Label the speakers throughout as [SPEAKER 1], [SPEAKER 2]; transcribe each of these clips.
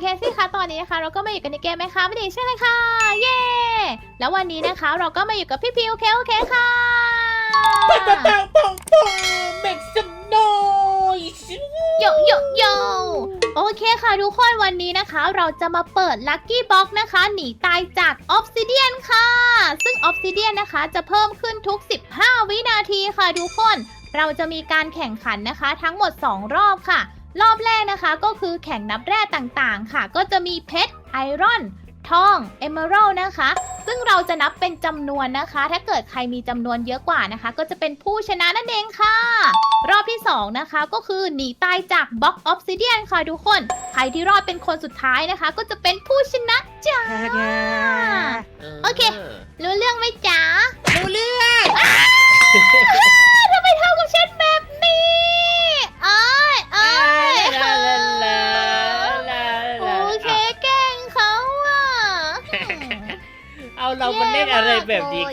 [SPEAKER 1] เคซี่คะตอนนี้นะคะเราก็มาอยู่กันในเกมไหมคะไม่ดีใช่เลยค่ะเย้แล้ววันนี้นะคะเราก็มาอยู่กับพี่พีโอเคโอเคค่ะ
[SPEAKER 2] ปังปังปังปังปัง make some noise
[SPEAKER 1] โยโยโยโอเคค่ะทุกคนวันนี้นะคะ เราจะมาเปิดลัคกี้บ็อกนะคะ หนีตายจากออฟซิเดียนค่ะ ซึ่งออฟซิเดียนนะคะจะเพิ่มขึ้นทุก 15 วินาทีค่ะทุกคน เราจะมีการแข่งขันนะคะ ทั้งหมด 2 รอบค่ะ รอบแรกนะคะก็คือแข่งนับแร่ต่างๆ ค่ะ ก็จะมีเพชรไอรอน ทองเอเมอรัลนะคะ ซึ่งเราจะนับเป็นจำนวนนะคะ ถ้าเกิดใครมีจำนวนเยอะกว่านะคะ ก็จะเป็นผู้ชนะนั่นเองค่ะ รอบที่ 2 นะคะ ก็คือหนีตายจากบล็อกออฟซิเดียนค่ะทุกคน ใครที่รอดเป็นคนสุดท้ายนะคะ ก็จะเป็นผู้ชนะจ้า โอเค รู้เรื่องไหมจ๊ะรู้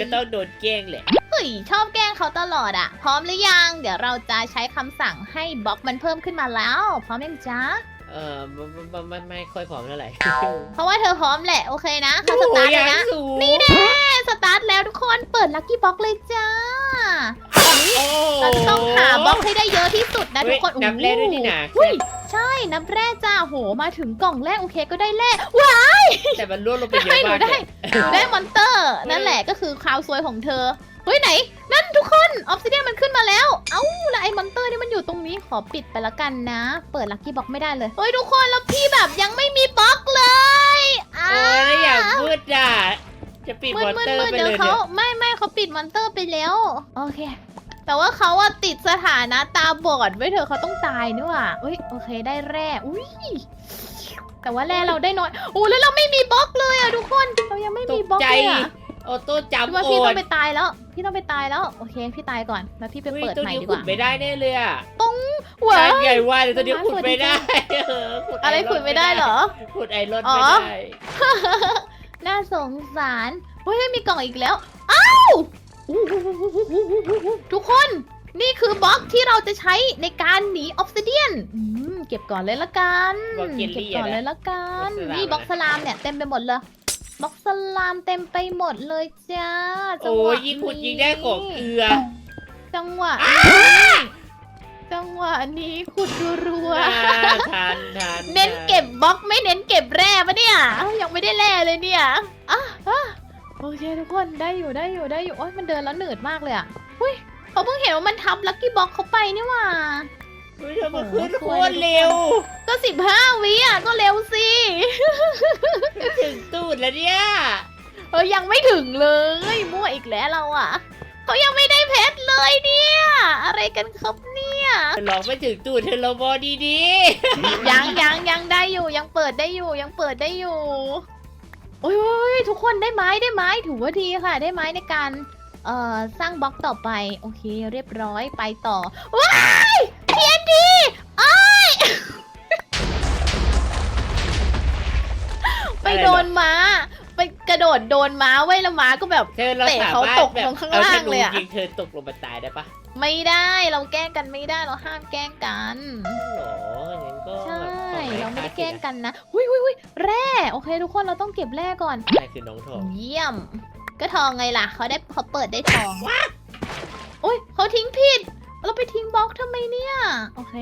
[SPEAKER 1] กเลย
[SPEAKER 2] ก็ต้องโดนแกล้งแหละ
[SPEAKER 1] เฮ้ยชอบแกล้งเขาตลอดอะพร้อมหรือยัง เดี๋ยวเราจะใช้คำสั่งให้บล็อกมันเพิ่มขึ้นมาแล้ว พร้อมยังจ๊ะ
[SPEAKER 2] เออไม่ไม่ไม่ไม่ค่อยพร้อมเท่าไหร่
[SPEAKER 1] เพราะว่าเธอพร้อมแหละ โอเคนะเขาสตาร์ทเลยนะ
[SPEAKER 2] สูง
[SPEAKER 1] นี่แน่สตาร์ทแล้วทุกคนเปิดลัคกี้บ็อกเลยจ้าตอนนี้
[SPEAKER 2] โอ้
[SPEAKER 1] เราจะต้องหาบล็อกให้ได้เยอะที่สุดนะทุกคน
[SPEAKER 2] เฮ้ยนับแร่ด้วยนี่นะ
[SPEAKER 1] อุ้ย ใช่นับแร่จ้าโหมาถึงกล่องแรกโอเคก็ได้แร่ว้า
[SPEAKER 2] แต่มันร่วงลงไปเย
[SPEAKER 1] ให้
[SPEAKER 2] อะ
[SPEAKER 1] หนู
[SPEAKER 2] มาก
[SPEAKER 1] ได้
[SPEAKER 2] เลย
[SPEAKER 1] หนูได้มอนเตอร์ นั่นแหละก็คือคราวซวยของเธอเฮ้ยไหน นั่นทุกคนออฟซิเดียนมันขึ้นมาแล้ว เอ้าแล้วไอ้มอนเตอร์นี่มันอยู่ตรงนี้ขอปิดไปละกันนะ เปิดลัคกี้บ็อกไม่ได้เลยเฮ้ยทุกคนแล้วพี่แบบยังไม่มีบล็อกเลยอ้า
[SPEAKER 2] โอ้ยแล้วอย่างมืดอะจะปิด
[SPEAKER 1] มื
[SPEAKER 2] ม
[SPEAKER 1] ด
[SPEAKER 2] อน
[SPEAKER 1] มืด
[SPEAKER 2] เตอร์
[SPEAKER 1] มืด
[SPEAKER 2] ไป
[SPEAKER 1] เดี๋
[SPEAKER 2] เลยยว
[SPEAKER 1] เขา
[SPEAKER 2] เนี่ย
[SPEAKER 1] ไม่ไม่เขาปิดมอนเตอร์ไปแล้ว โอเค แต่ว่าเขาอะติดสถานะตาบอดไว้เถอะเขาต้องตายนี่หว่าอุ้ยโอเคได้แร่อุ้ยแต่ว่าแร่เราได้น้อยโอ้แล้วเราไม่มีบล็อกเลยอะทุกคนเรายังไม่
[SPEAKER 2] ต
[SPEAKER 1] มี
[SPEAKER 2] ก
[SPEAKER 1] บล็อก
[SPEAKER 2] ใจ
[SPEAKER 1] เลยอะ
[SPEAKER 2] ออโต้จัม
[SPEAKER 1] พี่ว่า
[SPEAKER 2] โอ
[SPEAKER 1] พี่ต้
[SPEAKER 2] น
[SPEAKER 1] องไปตายแล้ว พี่ต้องไปตายแล้วโอเค พี่ตายก่อนแล้วพี่ไป
[SPEAKER 2] เฮ้ย
[SPEAKER 1] เปิด
[SPEAKER 2] ตัว
[SPEAKER 1] ใหม่
[SPEAKER 2] นี้
[SPEAKER 1] ดีก
[SPEAKER 2] ขุด
[SPEAKER 1] ว่า
[SPEAKER 2] ไม่ได้แน่เลยอะ
[SPEAKER 1] ว้า
[SPEAKER 2] ใช่
[SPEAKER 1] ว
[SPEAKER 2] ใหญ่ว่าแต่ตัวนี้ขุดไม่ได้
[SPEAKER 1] ต้นไม้
[SPEAKER 2] เออขุด
[SPEAKER 1] อะไรขุดไม่ได้เหรอ
[SPEAKER 2] ขุดไอรอน
[SPEAKER 1] อ๋อ
[SPEAKER 2] ไม่ได้
[SPEAKER 1] น่าสงสารเฮ้ยมีกล่องอีกแล้ว อ้าว ทุกคนนี่คือบล็อกที่เราจะใช้ในการหนีออฟซิเดียนเก็บก่อนเลยละกัน
[SPEAKER 2] บล็อกเกล
[SPEAKER 1] เก็บ
[SPEAKER 2] ลี่
[SPEAKER 1] ก่อน
[SPEAKER 2] อะ
[SPEAKER 1] เล
[SPEAKER 2] นะ
[SPEAKER 1] ยละกัน
[SPEAKER 2] บล็อกสลาม
[SPEAKER 1] นี่บล็อกสลามเนี่ยเต็มไปหมดเลยบล็อกสลามเต็มไปหมดเลยจ้าจัง
[SPEAKER 2] โอ้
[SPEAKER 1] หวะ
[SPEAKER 2] ยยิ่งขุดยิ่งได้ของเกลือ
[SPEAKER 1] จังหวะนี้จังหวะนี้ขุดรัว
[SPEAKER 2] อ่าทันทัน
[SPEAKER 1] ๆเน้นเก็บบล็อกไม่เน้นเก็บแร่ปะเนี่ยอ้าวยังไม่ได้แร่เลยเนี่ยอะอะ โอเคทุกคนได้อยู่ได้อยู่ได้อยู่โอ้ยมันเดินแล้วหนืดมากเลยอะอุ้ยเขาเพิ่งเห็นว่ามันทับลัคกี้บ็อกเขาไปนี่หว่า
[SPEAKER 2] เฮ้ยเธอมาขึ้น
[SPEAKER 1] โอ้
[SPEAKER 2] โค
[SPEAKER 1] โห
[SPEAKER 2] ตรเร็ว
[SPEAKER 1] ก็สิบห้าวิอะก็เร็วสิ
[SPEAKER 2] ถึงตูดแล้วเนี่ย
[SPEAKER 1] เออยังไม่ถึงเลยมั่วอีกแล้วเราอะเขายังไม่ได้เพชรเลยเนี่ย อะไรกันครับเนี่ย
[SPEAKER 2] ลองไม่ถึงตูดเธอลองบอดีดี
[SPEAKER 1] ยังยังยังได้อยู่ยังเปิดได้อยู่ยังเปิดได้อยู่ โอ้ยโอ้ยทุกคนได้ไม้ได้ไม้ถือว่าดีค่ะ ได้ไม้ในการเอ่อสร้างบล็อกต่อไป โอเค เรียบร้อยไปต่อว้ายเทียนดีอ้ายไปโดนม้า ไปกระโดดโดนม้าไว้ยแล้วม้าก็แบบ
[SPEAKER 2] ๆเธอเรา
[SPEAKER 1] เตะ
[SPEAKER 2] สา
[SPEAKER 1] เขา
[SPEAKER 2] มารถ
[SPEAKER 1] ตก
[SPEAKER 2] แบบ
[SPEAKER 1] ลงข้าง
[SPEAKER 2] เอาธ
[SPEAKER 1] ล่าง
[SPEAKER 2] นู
[SPEAKER 1] เลยอะ
[SPEAKER 2] ยิงเธอตกลงมาตายได้ปะ
[SPEAKER 1] ไม่ได้เราแกล้งกันไม่ได้เราห้ามแกล้งกัน
[SPEAKER 2] หรองั้นก็
[SPEAKER 1] ใช่
[SPEAKER 2] แบบ
[SPEAKER 1] เราไม่ได้แกล้งกันนะหุยหุยหุยแร่โอเค ทุกคนเราต้องเก็บแร่ก่อน
[SPEAKER 2] ใช่คือน้องทอง
[SPEAKER 1] เยี่ยม ก็ทองไงล่ะเขาได้เขาเปิดได้ทองโอ้ยเขาทิ้งผิด เราไปทิ้งบล็อกทำไมเนี่ย โอเค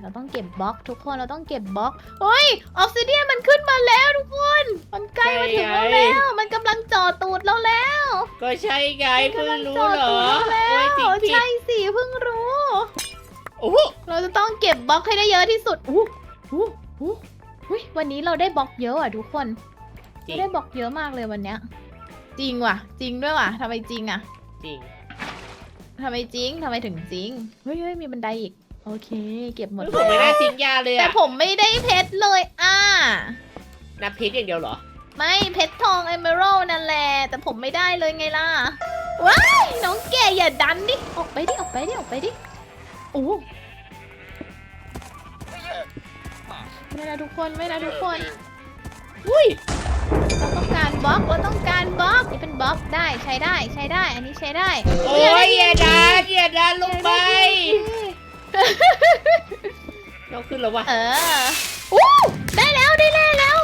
[SPEAKER 1] เราต้องเก็บบล็อกทุกคนเราต้องเก็บบล็อกโอ้ยออฟซิเดียนมันขึ้นมาแล้วทุกคน มันใกล้มาถึงเราแล้ว มันกำลังจ่อตูดเราแล้ว
[SPEAKER 2] ก็ใช่ไง
[SPEAKER 1] มัน
[SPEAKER 2] เพิ่ง
[SPEAKER 1] กำลัง
[SPEAKER 2] รู้
[SPEAKER 1] จ่อ
[SPEAKER 2] เหร
[SPEAKER 1] ตู
[SPEAKER 2] อ
[SPEAKER 1] ดเราแล้
[SPEAKER 2] โอ้ยวจริงผิด
[SPEAKER 1] ใช่สิเพิ่งรู้
[SPEAKER 2] โอ้โห
[SPEAKER 1] เราจะต้องเก็บบล็อกให้ได้เยอะที่สุดอู้หู หูหุ้ยวันนี้เราได้บล็อกเยอะอะทุกคน
[SPEAKER 2] จริ
[SPEAKER 1] เรา
[SPEAKER 2] ง
[SPEAKER 1] ได้บล็อกเยอะมากเลยวันเนี้ย จริงว่ะ จริงด้วยว่ะทำไมจริงอะ
[SPEAKER 2] จริง
[SPEAKER 1] ทำไมจริงทำไมถึงจริงเฮ้ยเฮ้ยมีบันไดอีก โอเค เก็บหมด
[SPEAKER 2] ผมไม่ได้ทิ้งยาเลย
[SPEAKER 1] แต่
[SPEAKER 2] อะ
[SPEAKER 1] ผมไม่ได้เพชรเลยอะ
[SPEAKER 2] นับพิษอย่างเดียวเหรอ
[SPEAKER 1] ไม่เพชรทองเอเมอรัลนั่นแหละ แต่ผมไม่ได้เลยไงล่ะ ว้าย น้องแกอย่าดันดิ ออกไปดิ ออกไปดิ ออกไปดิ โอ้ ไม่นะทุกคนไม่นะทุกคน
[SPEAKER 2] อุ้ย
[SPEAKER 1] เราต้องการบล็อกเราต้องการบล็อกนี่เป็นบล็อกได้ใช้ได้ใช้ได้ อันนี้ใช้ได้
[SPEAKER 2] โอ้ยอย่าดันอย่าดันลงไปน้องขึ้นแล้ววะ
[SPEAKER 1] เอออู้ได้แล้วได้แล้วแล้ว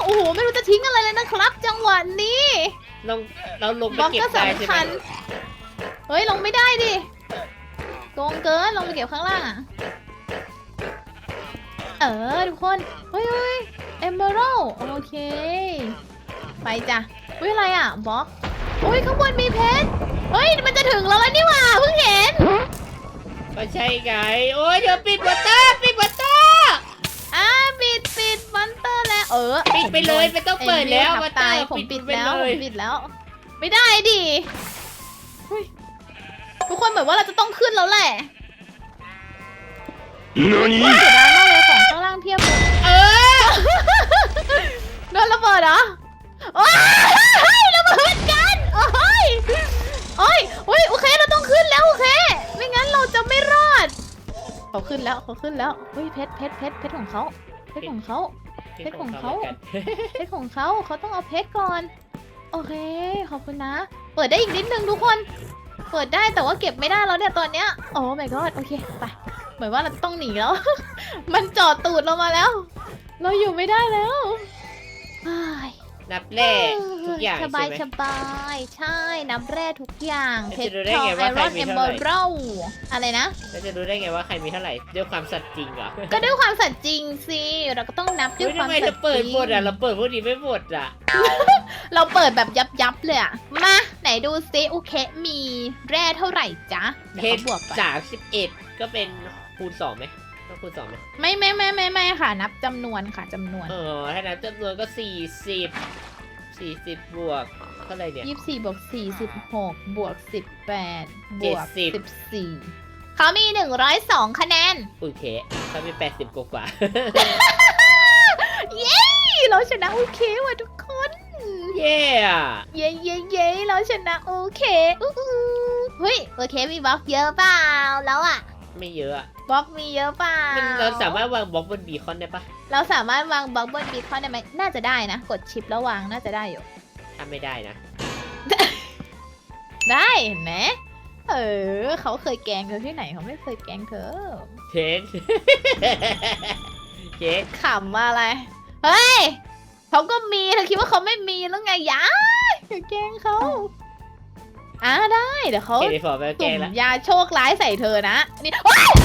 [SPEAKER 1] ทิ้งอะไรเลยนะครับจังหวะนี้
[SPEAKER 2] ลงเราลงไป
[SPEAKER 1] บล็อก
[SPEAKER 2] เก็บ
[SPEAKER 1] ก็
[SPEAKER 2] ได้ใช่
[SPEAKER 1] สำ
[SPEAKER 2] ไหม
[SPEAKER 1] คัญเฮ้ยลงไม่ได้ดิโกงเกินลงไปเก็บข้างล่างอะ เออทุกคนเฮ้ยเฮ้ยเอมเบอรัลโอเค ไปจ้ะเฮ้ยอะไรอะบล็อกเฮ้ยข้างบนมีเพชรเฮ้ยมันจะถึงเราแล้วนี่หว่าเพิ่งเห็น
[SPEAKER 2] ก็ใช่ไงโอ้ยเดี๋ยวปิดบัตเตอร์ปิดบัตเตอร์
[SPEAKER 1] อ่าปิดปิดมอนเตอร์แล้วเออ
[SPEAKER 2] ปิดไปเลยไม่ต้องเปิดแล้ว
[SPEAKER 1] ไอ้
[SPEAKER 2] บั
[SPEAKER 1] วิ
[SPEAKER 2] ตเตอ
[SPEAKER 1] ตาย
[SPEAKER 2] ร์
[SPEAKER 1] ผมปิด
[SPEAKER 2] ไป
[SPEAKER 1] แล้ว
[SPEAKER 2] เล
[SPEAKER 1] ผ
[SPEAKER 2] ย
[SPEAKER 1] มปิดแล้ว ไม่ได้ดิเฮ้ยทุกคนเหมือนว่าเราจะต้องขึ้นแล้วแหละ
[SPEAKER 3] 何
[SPEAKER 1] เสียดายมาก แล้วเขาขึ้นแล้วเฮ้ยเพชรเพชรเพชรเพชรของเขาเพชรของเขาเพชรของเขาเพชรของเขาเขาต้องเอาเพชรก่อน โอเค ขอบคุณนะ เปิดได้อีกนิดนึงทุกคน เปิดได้แต่ว่าเก็บไม่ได้แล้วเนี่ยตอนเนี้ยโอ้ my god โอเคไปเหมือนว่าเราจะต้องหนีแล้ว มันจอดตูดเรามาแล้ว เราอยู่ไม่ได้แล้วอ้าย
[SPEAKER 2] นับแร่ทุกอย่าง
[SPEAKER 1] ส
[SPEAKER 2] ใช่
[SPEAKER 1] บาย
[SPEAKER 2] ไหม
[SPEAKER 1] สบายใช่น้ำแร่ทุกอย่างเพ
[SPEAKER 2] แล้ว
[SPEAKER 1] ช
[SPEAKER 2] จะ
[SPEAKER 1] ร
[SPEAKER 2] รู้ได้
[SPEAKER 1] ทอง
[SPEAKER 2] ไง
[SPEAKER 1] ไอ
[SPEAKER 2] ว่าใค
[SPEAKER 1] ร
[SPEAKER 2] ร
[SPEAKER 1] อน
[SPEAKER 2] มี
[SPEAKER 1] เอม
[SPEAKER 2] เท่า
[SPEAKER 1] เบ
[SPEAKER 2] ไหร่
[SPEAKER 1] อร์อะไรนะ
[SPEAKER 2] แล้วจะรู้ได้ไงว่าใครมีเท่าไหร่ด้วยความสัตย์จริงเหรอ
[SPEAKER 1] ก็ด้วยความสัตย์จริงสิ เราก็ต้องนับด้ว
[SPEAKER 2] เฮ้
[SPEAKER 1] ย
[SPEAKER 2] ย
[SPEAKER 1] ความ
[SPEAKER 2] ทำไม
[SPEAKER 1] สั
[SPEAKER 2] เรา
[SPEAKER 1] ตย์
[SPEAKER 2] เปิด
[SPEAKER 1] จริง
[SPEAKER 2] หมดอะเราเปิดพวกนี้ไม่หมดอะ
[SPEAKER 1] เราเปิดแบบยับยับๆเลยอะมาไหนดูซิโอเคมีแร่เท่าไหร่จ๊ะ
[SPEAKER 2] เพ
[SPEAKER 1] เดี๋ยว
[SPEAKER 2] ชร
[SPEAKER 1] เขาบวกก่อน
[SPEAKER 2] สามสิบเอ็ดก็เป็นคูณสองไหมต้องคูณสองไหม
[SPEAKER 1] ไม่ไม่ไม่ไม่ไม่ค่ะ นับจำนวนค่ะจำนวน
[SPEAKER 2] เออถ้านับจำนวนก็สี่สิบ สี่สิบบวกเท่าไหร่เนี่ย
[SPEAKER 1] ยี่สิบสี่บวกสี่สิบหกบวกสิบแปดบวก
[SPEAKER 2] เจ็
[SPEAKER 1] สิ
[SPEAKER 2] ด
[SPEAKER 1] บ
[SPEAKER 2] สิบ
[SPEAKER 1] สี่เขามีหนึ่งร้อยสองคะแนน
[SPEAKER 2] โอเคถ้ามีแปดสิบกว่า
[SPEAKER 1] เย้เราชนะโอเคว่ะทุกคน
[SPEAKER 2] ๆเย้อะ
[SPEAKER 1] เย้เย้เย้เราชนะโอเคอู้หูเฮ้ยโอเคมีบล็อกเยอะเปล่าแล้วอะ
[SPEAKER 2] ไม่เยอะอะ
[SPEAKER 1] บล็อกมีเยอะเปล่า
[SPEAKER 2] มันเราสามารถวางบล็อกบนบีคอนได้ปะ
[SPEAKER 1] เราสามารถวางบล็อกบนบีคอนได้ไหมน่าจะได้นะ กดชิปแล้ววางน่าจะได้อยู่
[SPEAKER 2] ถ้าไม่ได้นะ
[SPEAKER 1] ได้เห็นไหมเออ เขาเคยแกล้งเธอที่ไหนเขาไม่เคยแกล้งเธอ
[SPEAKER 2] เทนเทน
[SPEAKER 1] ขำมาอะไร เฮ้ยเขาก็มีเธอคิดว่าเขาไม่มีแล้วไงยะอย่าแกล้งเขาอ่าได้เดี๋ยวเขา
[SPEAKER 2] เกดฟอร์ไปแก
[SPEAKER 1] สุ่
[SPEAKER 2] ล้ง
[SPEAKER 1] ม
[SPEAKER 2] ละ
[SPEAKER 1] ยาโชคร้ายใส่เธอนะนี่ว้าย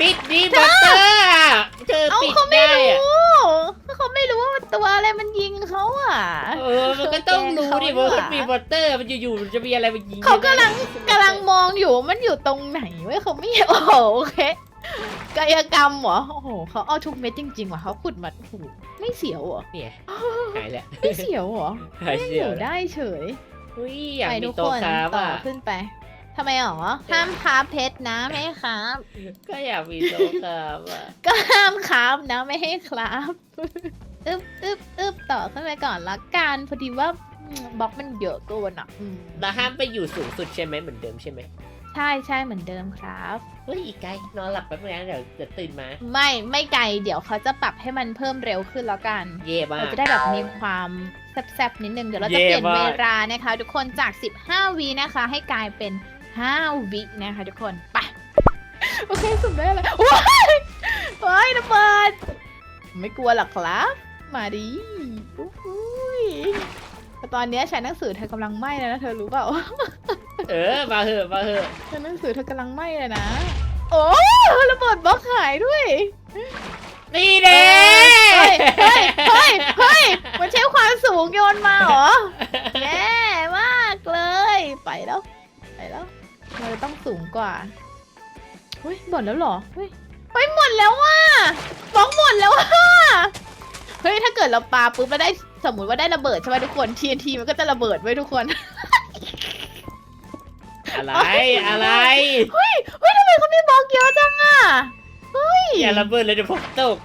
[SPEAKER 2] ปิดดีบัตเตอร์อะเธอ
[SPEAKER 1] เอา
[SPEAKER 2] ปิด
[SPEAKER 1] เขาไม่
[SPEAKER 2] ได้อะ
[SPEAKER 1] รู้เขาไม่รู้ว่าตัวอะไรมันยิงเขาอะ
[SPEAKER 2] เออมันก็ต้องรู้ดิ
[SPEAKER 1] เธอแกล้งเขา
[SPEAKER 2] ว่ามัน
[SPEAKER 1] อะ
[SPEAKER 2] มีบัตเตอร์มันอยู่ๆมันจะมีอะไรมายิง
[SPEAKER 1] เขากำลังกำลังมองอยู่ว่ามันอยู่ตรงไหนเว้ยเขาไม่โอ้โหโอเคกายกรรมเหรอโอ้โหเขาเอาทุกเม็ดจริงๆว่ะเขาขุดมาโอ้โหไม่เสียวเหรอ
[SPEAKER 2] เนี่ยหายแล้ว
[SPEAKER 1] ไม่เสียวเหรอ
[SPEAKER 2] หาย
[SPEAKER 1] ยัง
[SPEAKER 2] เสี
[SPEAKER 1] อย
[SPEAKER 2] ว
[SPEAKER 1] ยู่
[SPEAKER 2] แล้ว
[SPEAKER 1] ได้เฉย
[SPEAKER 2] อุ้ยอยาก
[SPEAKER 1] ไป
[SPEAKER 2] มี
[SPEAKER 1] ทุก
[SPEAKER 2] โต๊ะ
[SPEAKER 1] คน
[SPEAKER 2] ครับ
[SPEAKER 1] ต่อ
[SPEAKER 2] อะ
[SPEAKER 1] ขึ้นไป ทำไมหรอ ห้ามค้าเพชรนะไม่ให้ครับ
[SPEAKER 2] ก็อยากมีโต๊ะครับอะ
[SPEAKER 1] ก็ห้ามครับนะไม่ให้ครับอึบอึบอึบต่อขึ้นไปก่อนละกันพอดีว่าอืมบล็อกมันเยอะเกินอะอืม
[SPEAKER 2] เราห้ามไปอยู่สูงสุดใช่ไหมเหมือนเดิมใช่ไหม
[SPEAKER 1] ใช่ใช่เหมือนเดิมครับ
[SPEAKER 2] เฮ้ยอีกไกลนอนหลับแป๊บนึงนะเดี๋ยวเดี๋ยวตื่นมา
[SPEAKER 1] ไม่ไม่ไกลเดี๋ยวเขาจะปรับให้มันเพิ่มเร็วขึ้นแล้วกัน
[SPEAKER 2] เย่มา
[SPEAKER 1] เรา
[SPEAKER 2] ก
[SPEAKER 1] จะได้แบบมีความแซบๆนิดนึงเดี๋ยวเราจะ
[SPEAKER 2] เย่
[SPEAKER 1] เปลี่ยน
[SPEAKER 2] มาก
[SPEAKER 1] เวลานะคะ ทุกคนจาก 15วินะคะ ให้กลายเป็น 5 วินะคะทุกคนไปโอเคสุดได้เลยว้ายว้ายระเบิดไม่กลัวหรอกครับ มาดิอุ้ยแต่ตอนเนี้ยใช้หนังสือเธอกำลังไหม้แล้วนะเธอรู้เปล่า
[SPEAKER 2] เออ มาเหอะมาเหอะ
[SPEAKER 1] ใช้หนังสือเธอกำลังไหม้เลยนะ โอ้ระเบิดบล็อกหายด้วย
[SPEAKER 2] นี่เด้
[SPEAKER 1] เฮ้ย เฮ้ย เฮ้ยเฮ้ยมันใช้ความสูงโยนมาเหรอแย่มากเลย ไปแล้ว ไปแล้ว เราจะต้องสูงกว่าเฮ้ยหมดแล้วเหรอเฮ้ยเฮ้ยหมดแล้วว่ะบล็อกหมดแล้วว่ะเฮ้ยถ้าเกิดเราปาปุ๊บแล้วได้สมมุติว่าได้ระเบิดใช่ไหมทุกคน TNT มันก็จะระเบิดไว้ทุกคน
[SPEAKER 2] อะไรอะไร
[SPEAKER 1] เฮ้ยทำไมเขาไม่บล็อกเยอะจังอะ
[SPEAKER 2] อย่าระเบิดเลยเดี๋ยวผมตก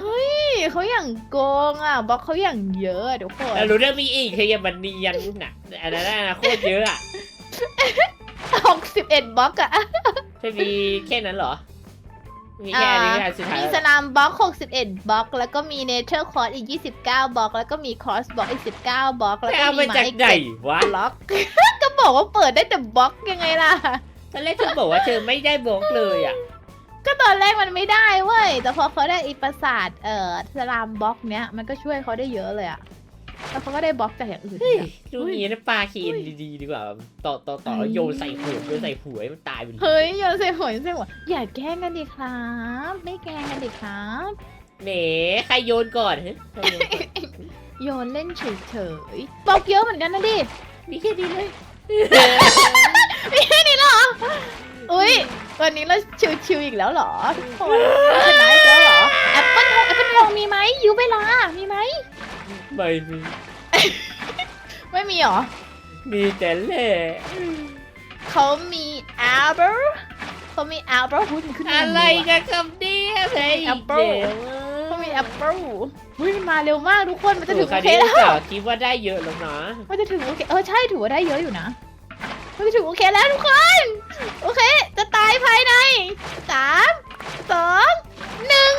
[SPEAKER 1] เฮ้ยเขาอย่างโกงอะบล็อกเขาอย่างเยอะอะทุกคน
[SPEAKER 2] แล้วรู้ได้มีอีกเธออย่ามันเนียนน่ะอันนั้นน่ะโคตรเยอะอะ
[SPEAKER 1] หกสิบเอ็ดบล็อกอะ
[SPEAKER 2] เธอมีแค่นั้นเหรอ มีแค่อันนี้แค่อันสุดท้าย
[SPEAKER 1] มี
[SPEAKER 2] แล้ว
[SPEAKER 1] สลามบล็อก61บล็อก แล้วก็มีเนเธอร์คอร์สอีก29บล็อก แล้วก็มีคอสบล็อกอีก19บล็อก แล้ว
[SPEAKER 2] ไป
[SPEAKER 1] ก็
[SPEAKER 2] เอา
[SPEAKER 1] มี
[SPEAKER 2] มา
[SPEAKER 1] ไม้
[SPEAKER 2] จากไหน
[SPEAKER 1] เจ็ด
[SPEAKER 2] วะ
[SPEAKER 1] บล็อก ก็บอกว่าเปิดได้แต่บล็อกยังไงล่ะ
[SPEAKER 2] ตอนแรกเธอบอกว่าเธอไม่ได้บล็อกเลยอะ
[SPEAKER 1] ก็ตตอนแรกมันไม่ได้เว้ย แต่พอเขาได้อีปราสาทเอ่อสลามบล็อกเนี้ย มันก็ช่วยเขาได้เยอะเลยอะ แล้วเขาก็ได้บล็อกจากอย่างอื่น
[SPEAKER 2] เฮ้ย
[SPEAKER 1] อีกอะ
[SPEAKER 2] ดูนี้นะปลาเคนดีๆดีกว่าต่อต่อต่อ
[SPEAKER 1] เฮ้ย
[SPEAKER 2] โยนใส่หัวโยนใส่หัวให้มันตายไปเลย
[SPEAKER 1] เฮ้ยโยนใส่หัวโยนใส่หัวอย่าแกล้งกันดิครับ ไม่แกล้งกันดิครับ
[SPEAKER 2] แหมใครโยนก่อนฮะใครโยนก่อน
[SPEAKER 1] โยนเล่นเฉยๆบล็อกเยอะเหมือนกันนะดิ
[SPEAKER 2] มีแค่นี้เลย
[SPEAKER 1] มีแค่นี้เหรออุ้ยวันนี้เราชิวๆอีกแล้วเหรอทุกคนชนะอีกแล้วเหรอแอปเปิลทองแอปเปิลทองมีไหมยูเวลามีไหม
[SPEAKER 2] ไม่มี
[SPEAKER 1] ไม่มีเหรอ
[SPEAKER 2] มีแต่แหล่
[SPEAKER 1] เขามีแอปเปิลเขามีแอปเปิลหุ้ยมันขึ้นมา
[SPEAKER 2] อะไร
[SPEAKER 1] เร็ว
[SPEAKER 2] กันครับเนี่ยเพย์
[SPEAKER 1] แอปเปิ้ลเขามีแอปเปิลหุ้ยมันมาเร็วมากทุกคนมันจะถึง
[SPEAKER 2] ครา
[SPEAKER 1] โอ
[SPEAKER 2] ว
[SPEAKER 1] เค
[SPEAKER 2] นี้
[SPEAKER 1] แล้ว
[SPEAKER 2] สาวคิดว่าได้เยอะแล้วนะ
[SPEAKER 1] มันจะถึงโอเคเออใช่ถือว่าได้เยอะอยู่นะมันจะถึงโอเคแล้วทุกคน โอเค จะตายภายในสามสองหนึ่ง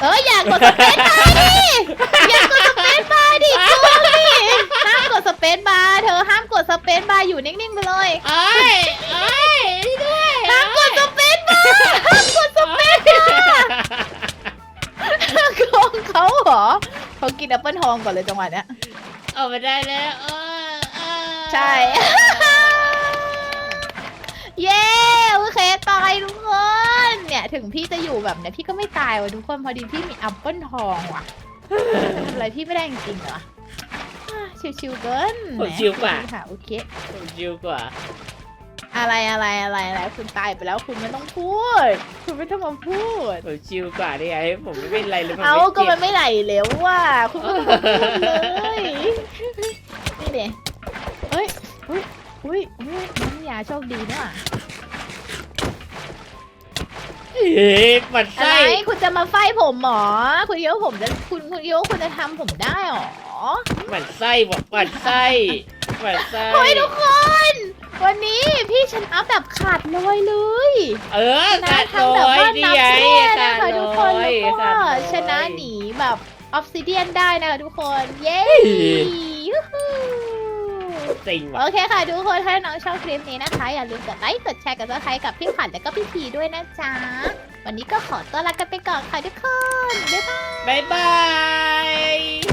[SPEAKER 1] เอออยากกดสเปซบาร์ดิอยากกดสเป ซบาร์ดิกลัวดิห้ามกดสเปซบาร์เธอห้ามกดสเปซบาร์อยู่นิ่งๆไปเลย
[SPEAKER 2] เอ้ยเอ้ยด้วย
[SPEAKER 1] ห้ามกดสเปซบาร์ห้ามกดสเปซบาร์โกงเขาเหรอเขากินแอปเปิลทองก่อนเลยจังหวะเนี้ย
[SPEAKER 2] เอาไปได้แล้วเออเออ
[SPEAKER 1] ใช่ เย้โอเคตายทุกคน เนี่ย ถึงพี่จะอยู่แบบเนี้ยพี่ก็ไม่ตายว่ะทุกคนพอดีพี่มีแอปเปิลทองว่ะ ทำอะไรพี่ไม่ได้จริงๆเหรออะชิวๆเกิน
[SPEAKER 2] ผมชิวกว่า
[SPEAKER 1] ค่ะโอเค
[SPEAKER 2] ผมชิวกว่า
[SPEAKER 1] อะไรอะไรอะไรอะไรคุณตายไปแล้วคุณไม่ต้องพูด คุณไม่ต้องมาพูด
[SPEAKER 2] ผมชิวกว่านี่ไงผมไม่เป็นไรเลยผม
[SPEAKER 1] เอา
[SPEAKER 2] ไม่
[SPEAKER 1] ก็
[SPEAKER 2] เจ็
[SPEAKER 1] มั
[SPEAKER 2] บ
[SPEAKER 1] นไม่ไหลแล้วว่ะคุณไม่ต้องมาพูดเลย นี่เด็เฮ้ยอุ้ยอุ้ยอุ้ยน้ำยาโชคดีเนี่ย
[SPEAKER 2] เฮ้ยปัด
[SPEAKER 1] อะไร
[SPEAKER 2] ไส้
[SPEAKER 1] คุณจะมาไฟผมเหรอคุณคิดว่าผมจะคุณคุณคิดว่าคุณจะทำผมได้เหรอ
[SPEAKER 2] ปัดไส้บอกปัดไส้ปัดไส้
[SPEAKER 1] เฮ้ยทุกคน วันนี้พี่ชนะแบบขาดลอยเลย
[SPEAKER 2] เออ
[SPEAKER 1] ชนะ
[SPEAKER 2] ขาด
[SPEAKER 1] ทำแบบ
[SPEAKER 2] ร้อย
[SPEAKER 1] ว่า
[SPEAKER 2] นี่
[SPEAKER 1] นับ
[SPEAKER 2] ไง
[SPEAKER 1] แน่นะ
[SPEAKER 2] ขา
[SPEAKER 1] คะ
[SPEAKER 2] ด
[SPEAKER 1] ทุกค
[SPEAKER 2] ร้
[SPEAKER 1] น
[SPEAKER 2] อย
[SPEAKER 1] แล้วก็
[SPEAKER 2] ขาดร้อย
[SPEAKER 1] ชนะหนีแบบออฟซิเดียนได้นะคะทุกคน เย้ยูฮู
[SPEAKER 2] จริงว่ะ
[SPEAKER 1] โอเคค่ะทุกคนถ้าน้องชอบคลิปนี้นะคะ อย่าลืมกดไลค์กดแชร์กดซับสไครต์กับพี่ขวัญและก็พี่พีด้วยนะจ๊ะ วันนี้ก็ขอตัวลากันไปก่อนค่ะทุกคน บ๊ายบาย
[SPEAKER 2] บ๊ายบาย